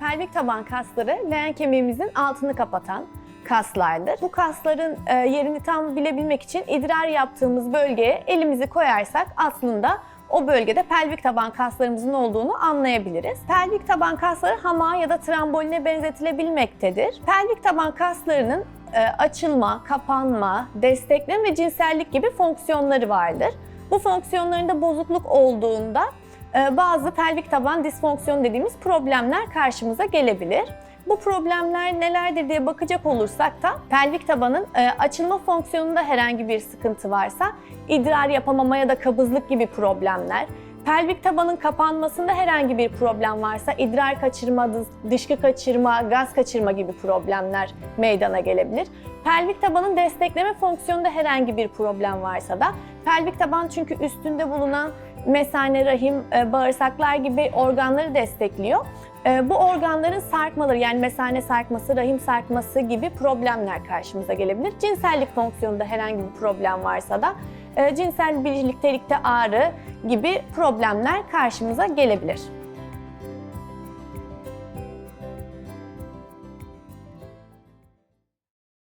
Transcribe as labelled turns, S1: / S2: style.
S1: pelvik taban kasları leğen kemiğimizin altını kapatan kaslardır. Bu kasların e, yerini tam bilebilmek için idrar yaptığımız bölgeye elimizi koyarsak aslında o bölgede pelvik taban kaslarımızın olduğunu anlayabiliriz. Pelvik taban kasları hamağa ya da tramboline benzetilebilmektedir. Pelvik taban kaslarının e, açılma, kapanma, destekleme ve cinsellik gibi fonksiyonları vardır. Bu fonksiyonlarında bozukluk olduğunda bazı pelvik taban disfonksiyonu dediğimiz problemler karşımıza gelebilir. Bu problemler nelerdir diye bakacak olursak da pelvik tabanın e, açılma fonksiyonunda herhangi bir sıkıntı varsa idrar yapamama ya da kabızlık gibi problemler, pelvik tabanın kapanmasında herhangi bir problem varsa idrar kaçırma, dış- dışkı kaçırma, gaz kaçırma gibi problemler meydana gelebilir. Pelvik tabanın destekleme fonksiyonunda herhangi bir problem varsa da pelvik taban çünkü üstünde bulunan mesane, rahim, e, bağırsaklar gibi organları destekliyor. E, Bu organların sarkmaları yani mesane sarkması, rahim sarkması gibi problemler karşımıza gelebilir. Cinsellik fonksiyonunda herhangi bir problem varsa da e, cinsel birliktelikte ağrı gibi problemler karşımıza gelebilir.